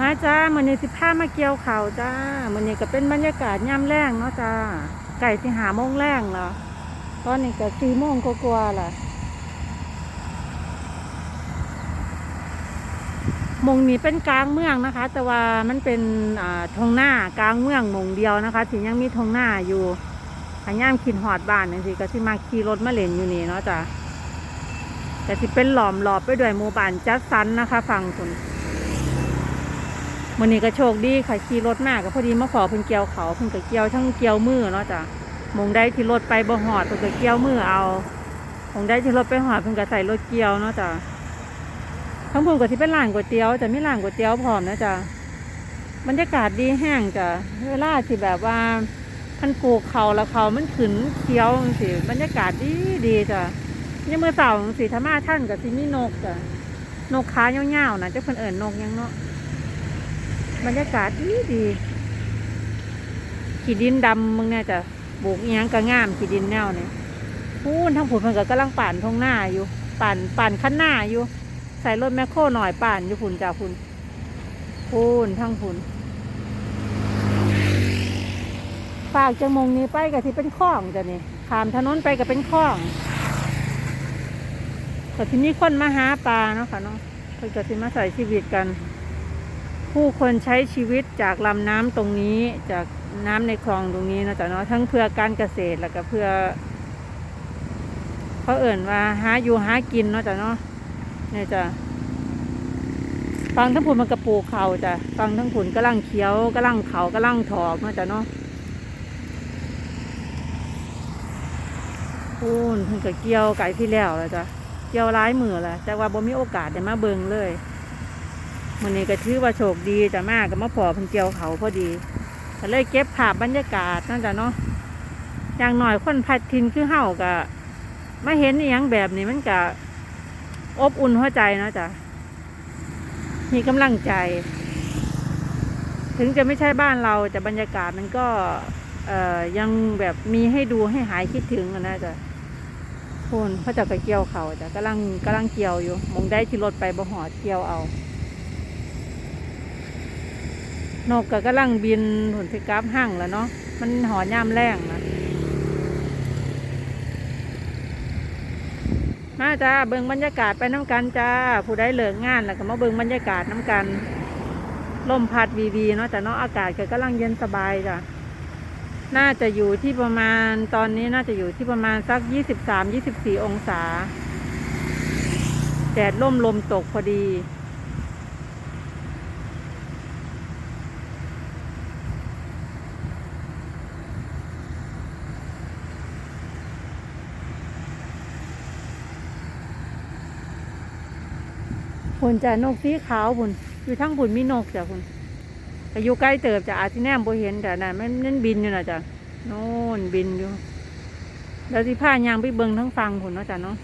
มาจ้ามันนี้สิพามาเกี่ยวเขาจ้ามันนี้ก็เป็นบรรยากาศย่ำแรงเนาะจ้า ไก่ที่หาโมงแรงเหรอตอนนี้ก็สี่โมงกว่าๆล่ะมงนี้เป็นกลางเมืองนะคะ แต่ว่ามันเป็นทงหน้ากลางเมืองมงเดียวนะคะที่ยังมีทงหน้าอยู่หาย่ามขินหอดบ้านนี่สิก็สิมาขี่รถมาเล่นอยู่นี่เนาะจ้าแต่ที่เป็นหลอมหลอบไปด้วยหมู่บ้านจัดสรรนะคะฝั่งคุณ มื่อนี้ก็โชคดีค่ะขี่รถมากก็พอดีมาขอเพิ่นเกี่ยวเขาเพิ่นก็เกี่ยวทั้งเกี่ยวมือเนาะจ้ะมงได้ที่รถไปบ่หอดเพิ่นก็เกี่ยวมือเอามงได้ที่รถไปหอดเพิ่นก็ใส่รถเกี่ยวเนาะจ้ะทั้งพุ่นก็ที่เป็นร้านก๋วยเตี๋ยวจะมีร้านก๋วยเตี๋ยวพร้อมนะจ้ะบรรยากาศดีแห้งจ้ะเวลาที่แบบว่าพันปลูเขาแล้วเขามันขึ้นเขียวจังซี่บรรยากาศดีดีจ้ะยังเมื่อเสาร์จังซี่ธรรมาท่านกับที่มีนกจ้ะนกขายาวๆนะเจ้าเพิ่นเอิ้นกยังเนาะ บรรยากาศดีดีขีดินดำมึงเนี่ยจะปลูกอิหยังก็งามขีดินแนวนี่พูนทั้งผุนเพิ่นก็กำลังป่านทงหน้าอยู่ป่านป่านขั้นหน้าอยู่ ใส่รถแมคโครหน่อยป่านอยู่ผุนจ่าผุนพูนทั้งผุนฝากจากหมงนี้ไปก็ที่เป็นคลองจ้ะนี่ขามถนนไปก็เป็นคลองก็ที่นี่คนมาหาปลาเนาะค่ะเนาะเพิ่นก็ที่มาใส่ชีวิตกัน ผู้คนใช้ชีวิตจากลำน้ำตรงนี้จากน้ำในคลองตรงนี้นะจ๊ะเนาะทั้งเพื่อการเกษตรแล้วก็เพื่อเขาเอิ่นว่าหาอยู่หากินเนาะจ๊ะเนาะเนี่ยจ้ะฟังทั้งผุนมันกระปูเขาจ้ะฟังทั้งผุนกำลังเขียวกำลังเขากำลังถอกเนาะจ๊ะเนาะพูนเพิ่นก็เกี่ยวไก่ที่แล้วแล้วจ้ะเกี่ยวร้ายมือแหละแต่ว่าบ่มีโอกาสได้มาเบิ่งเลย มันนี้ก็ถือว่าโชคดีจะมากก็มาพอเพิ่นเกียวเขาพอดีก็เลยเก็บภาพบรรยากาศนั่นจ้ะเนาะอย่างหน่อยคนพัดทินคือเฮาก็มาเห็นอหยังแบบนี้มันก็อบอุ่นหัวใจนะจ้ะมีกำลังใจ ถึงจะไม่ใช่บ้านเราแต่บรรยากาศมันก็เอ่อยังแบบมีให้ดูให้หายคิดถึงนะจ้ะคุณพระจ้าก็เกี่ยวเขาจ้ะกำลังกำลังเกี่ยวอยู่มองได้ที่รถไปบ่หอดเกี่ยวเอา นกก็กำลังบินผลสิกราฟหั่งแล้วเนาะมันหอนย่ามแรงนะมาจ้าเบิ่งบรรยากาศไปน้ำกันจ้า ผู้ได้เลิกงานแล้วก็มาเบิ่งบรรยากาศน้ำกันลมพัดวีวีเนาะแต่เนาะอากาศก็กำลังเย็นสบายจ้ะน่าจะอยู่ที่ประมาณตอนนี้น่าจะอยู่ที่ประมาณสักยี่สิบสามยี่สิบสี่องศาแดดล่มลมตกพอดี ผลจะนกสีขาวผลอยู่ทั้งผลมีนกจ้ะคุณแต่อยู่ใกล้เติบจะอาจที่แนมบ่เห็นแต่นั่ะมันนั่นบินอยู่นะจ้ะโน่นบินอยู่แล้วที่ผ้ายางไปเบิงทั้งฟังผลเนาะจ้ะเนาะ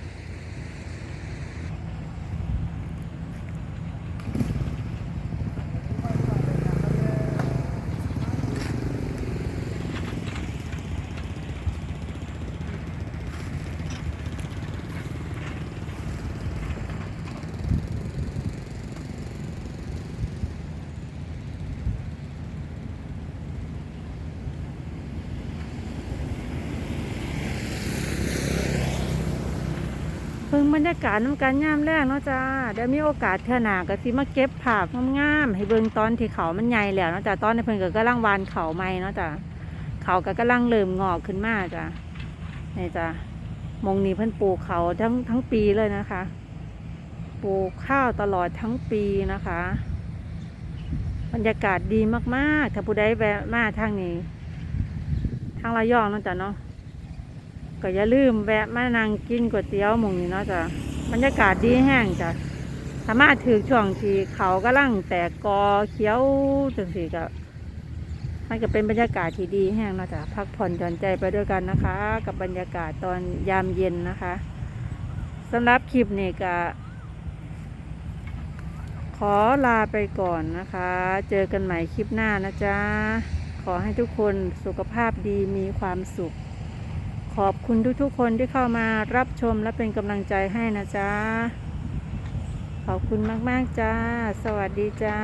พิ่งบรรยากาศน้ำกันย่ามแรกเนาะจ้าเดี๋ยวมีโอกาสเท่าหนาก็สิมาเก็บภาพงามๆให้เบิ่งตอนที่เขามันใหญ่แล้วเนาะจ้าตอนในเพิ่นก็กำลังวานเขาใหม่เนาะจ้าเขาก็กำลังเริ่มงอกขึ้นมาจ้านี่จ้ามงนี้เพิ่นปลูกเขาทั้งทั้งปีเลยนะคะ ปลูกข้าวตลอดทั้งปีนะคะ บรรยากาศดีมากๆ ถ้าผู้ใดแวะมาทางนี้ ทางระยองเนาะจ้ะเนาะ ก็อย่าลืมแวะมานั่งกินก๋วยเตี๋ยวหมองนี้เนาะจ้ะบรรยากาศดีแห้งจ้ะสามารถถือช่วงที่เขากำลังแตกกอเขียวจังสีก็มันก็เป็นบรรยากาศที่ดีแห้งเนาะจ้ะพักผ่อนหย่อนใจไปด้วยกันนะคะ กับบรรยากาศตอนยามเย็นนะคะสำหรับคลิปนี้ก็ขอลาไปก่อนนะคะ เจอกันใหม่คลิปหน้านะจ๊ะ ขอให้ทุกคนสุขภาพดีมีความสุข ขอบคุณทุกๆคนที่เข้ามารับชมและเป็นกำลังใจให้นะจ๊ะ ขอบคุณมาก ๆ จ้า สวัสดีจ้า